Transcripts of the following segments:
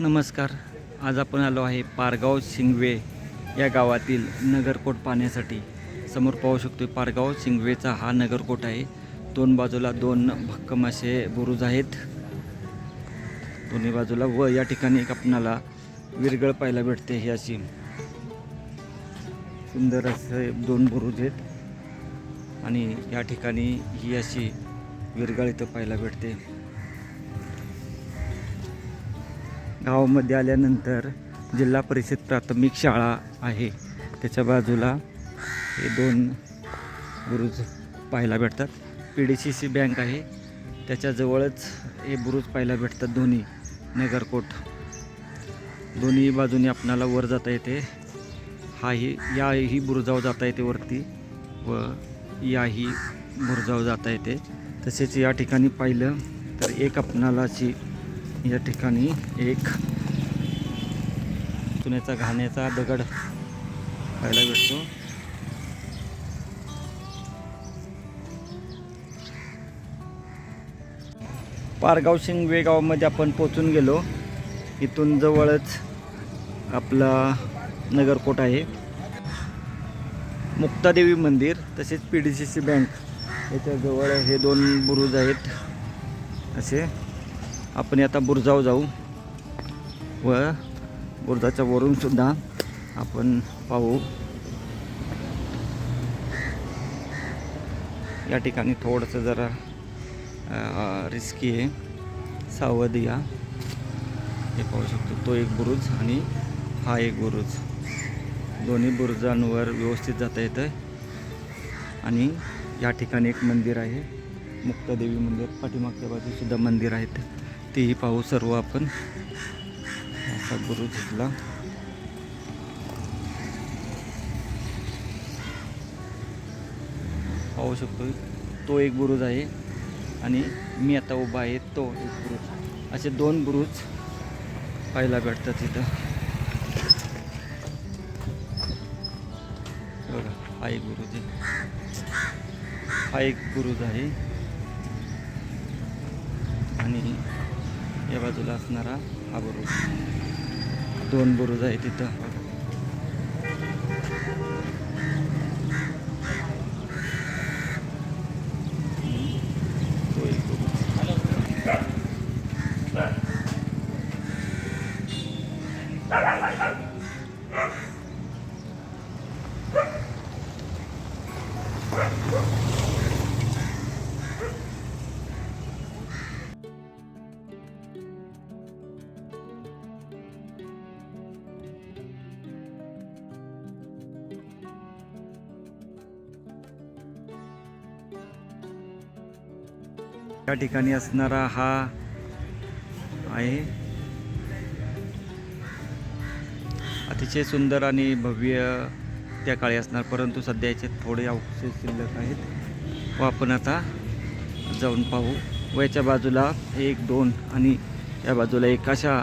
नमस्कार. आज आपण आलो आहे पारगाव शिंगवे या गावातील नगरकोट पाहण्यासाठी. समोर पाहू शकतो पारगाव शिंगवेचा हा नगरकोट आहे. दोन बाजूला दोन भक्कम असे बुरुज आहेत. दोन्ही बाजूला व या ठिकाणी एक आपणाला विरगळ पाहायला भेटते ही अशी सुंदर असे दोन बुरुज आहेत. आणि या ठिकाणी ही अशी विरगळ इथं पाहायला भेटते. गावामध्ये आल्यानंतर जिल्हा परिषद प्राथमिक शाळा आहे. त्याच्या बाजूला हे दोन बुरुज पाहायला भेटतात. P D C C bank आहे. त्याच्याजवळच हे बुरुज पाहायला भेटतात दोन्ही. नगरकोट. दोन्ही बाजूनी आपणाला वर जाता येते. हाही याही बुरुजाव जाता येते वरती व याही बुरुजाव जाता येते. तसेच या ठिकाणी पाहिलं तर एक आपणाला अशी या ठिकाणी एक चुन्याचा घाण्याचा दगड पाहायला भेटतो. पारगाव शिंगवे गावामध्ये आपण पोचून गेलो. इथून जवळच आपला नगरकोट आहे. मुक्तादेवी मंदिर तसेच P D C C bank याच्याजवळ हे दोन बुरुज आहेत. असे. आपण आता बुरजाव जाऊ. व बुरजाच्या वरून सुद्धा आपण पाहू. या ठिकाणी थोडंसं जरा रिस्की आहे. सावध या. हे पाहू शकतो तो एक बुरुज आणि हा एक बुरुज. दोन्ही बुरुजांवर व्यवस्थित जाता येतं आणि या ठिकाणी एक मंदिर आहे. मुक्तादेवी मंदिर. पाठीमागच्या बाजूसुद्धा मंदिर आहेत. तेही पाहू सर्व आपण. असा गुरु घेतला पाहू शकतो तो एक बुरुज आहे आणि मी आता उभा आहे तो एक बुरुज. असे दोन बुरुज पाहायला भेटतात इथं. बघा हा एक बुरुज आहे. हा एक बुरुज आहे. आणि या बाजूला असणारा हा बुरुज. दोन बुरुज आहे तिथं या ठिकाणी असणारा हा आहे. अतिशय सुंदर आणि भव्य त्या काळी असणार परंतु सध्या याचे थोडे अवशेष शिल्लक आहेत. व आपण आता जाऊन पाहू. व याच्या बाजूला एक दोन आणि या बाजूला एक अशा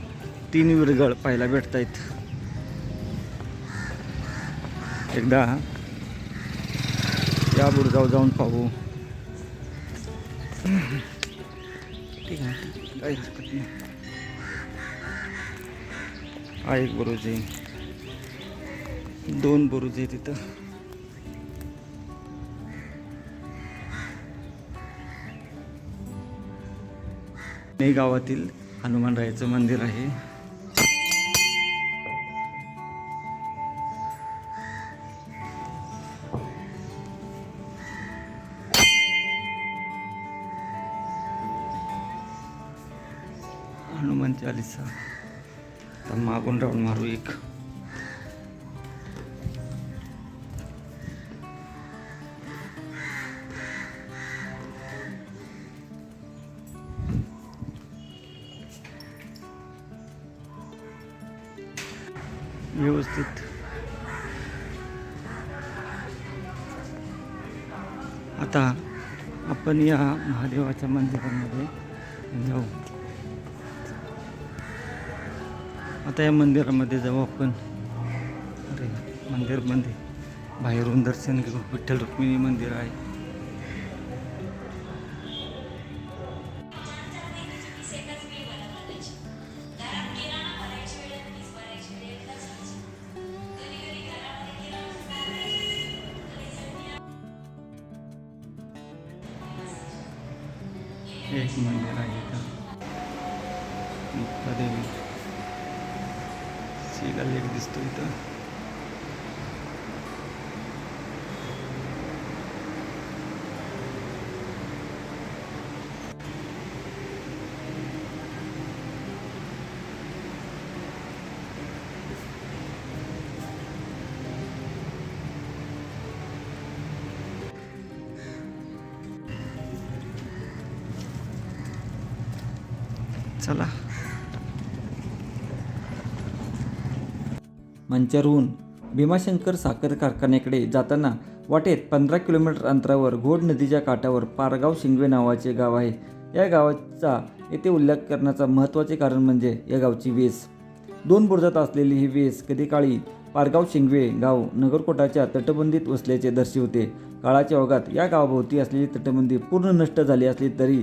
तीन विरगळ पाहायला भेटत आहेत एकदा या बुरगाव जाऊन पाहू. ठीक आहे काही हरकत नाही हा एक बुरुजी आहे दोन बुरुज आहे तिथं. हे गावातील हनुमानरायाचं मंदिर आहे. हनुमान चालीसा. तर मागून राऊंड मारू एक. व्यवस्थित. आता आपण या महादेवाच्या मंदिरामध्ये जाऊ. आता या मंदिरामध्ये जाऊ आपण. अरे मंदिर बाहेरून दर्शन घेऊ विठ्ठल रुक्मिणी मंदिर आहे. एक मंदिर आहे. सीगा लेक दिसतो इथं चला मंचरहून भीमाशंकर साखर कारखान्याकडे जाताना वाटेत पंधरा किलोमीटर अंतरावर घोड नदीच्या काठावर पारगाव शिंगवे नावाचे गाव आहे. या गावाचा येथे उल्लेख करण्याचं महत्त्वाचे कारण म्हणजे या गावची वेस. दोन बुर्जात असलेली ही वेस कधी काळी पारगाव शिंगवे गाव नगरकोटाच्या तटबंदीत वसल्याचे दर्शवते. काळाच्या ओघात या गावाभोवती असलेली तटबंदी पूर्ण नष्ट झाली असली तरी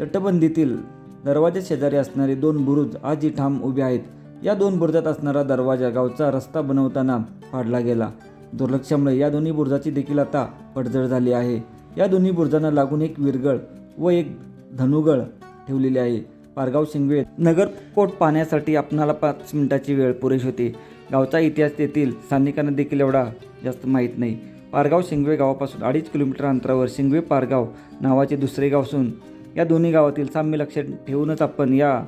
तटबंदीतील दरवाजा शेजारी असणारे दोन बुरुज आजही ठाम उभे आहेत. या दोन बुरजात असणारा दरवाजा गावचा रस्ता बनवताना पाडला गेला. दुर्लक्षामुळे या दोन्ही बुरजाची देखील आता पडझड झाली आहे. या दोन्ही बुरजांना लागून एक विरगळ व एक धनुगळ ठेवलेली आहे. पारगाव शिंगवे नगरकोट पाहण्यासाठी आपणाला पाच मिनिटाची वेळ पुरेशी होते. गावचा इतिहास तेथील स्थानिकांना देखील एवढा जास्त माहीत नाही. पारगाव शिंगवे गावापासून अडीच किलोमीटर अंतरावर शिंगवे पारगाव नावाचे दुसरे गाव असून या दोन्ही गावातील साम्य लक्षात ठेवूनच आपण या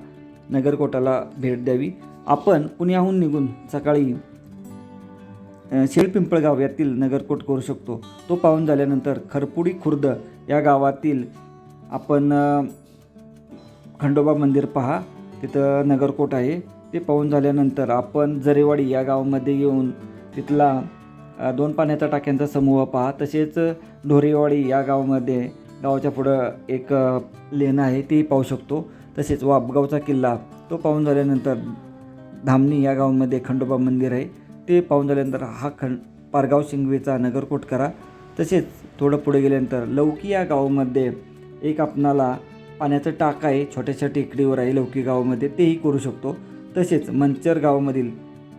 नगरकोटाला भेट द्यावी. आपण पुण्याहून निघून सकाळी अ, शिळपिंपळगाव यातील नगरकोट करू शकतो. तो पाहून झाल्यानंतर खरपुडी खुर्द या गावातील आपण खंडोबा मंदिर पहा. तिथं नगरकोट आहे. ते पाहून झाल्यानंतर आपण जरेवाडी या गावामध्ये येऊन तिथला दोन पाण्याच्या टाक्यांचा समूह पहा. तसेच ढोरेवाडी या गावामध्ये गावाच्या पुढं एक अ, लेणं आहे ती पाहू शकतो. तसेच वापगावचा किल्ला तो पाहून झाल्यानंतर धामणी या गावामध्ये खंडोबा मंदिर आहे. ते पाहून झाल्यानंतर हा खंड पारगाव शिंगवेचा नगरकोट करा. तसेच थोडं पुढे गेल्यानंतर लौकी या गावामध्ये एक आपणाला पाण्याचं टाक आहे. छोट्याशा टेकडीवर आहे लौकी गावामध्ये. तेही करू शकतो. तसेच मंचर गावामधील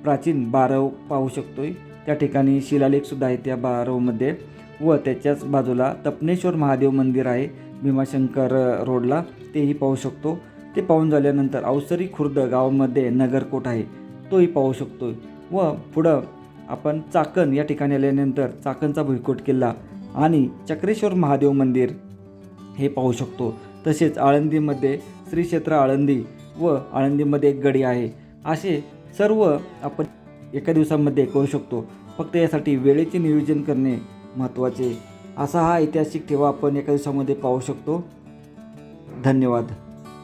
प्राचीन बारव पाहू शकतो त्या ठिकाणी शिलालेखसुद्धा आहे त्या बारवमध्ये व त्याच्याच बाजूला तपनेश्वर महादेव मंदिर आहे. भीमाशंकर रोडला. तेही पाहू शकतो. ते पाहून झाल्यानंतर अवसरी खुर्द गावामध्ये नगरकोट आहे. तोही पाहू शकतो व पुढं आपण चाकण या ठिकाणी आल्यानंतर चाकणचा भुईकोट किल्ला आणि चक्रेश्वर महादेव मंदिर हे पाहू शकतो. तसेच आळंदीमध्ये श्री क्षेत्र आळंदी व आळंदीमध्ये एक गडी आहे. असे सर्व आपण एका दिवसामध्ये करू शकतो. फक्त यासाठी वेळेचे नियोजन करणे महत्त्वाचे. असा हा ऐतिहासिक ठेवा आपण एका दिवसामध्ये पाहू शकतो. धन्यवाद.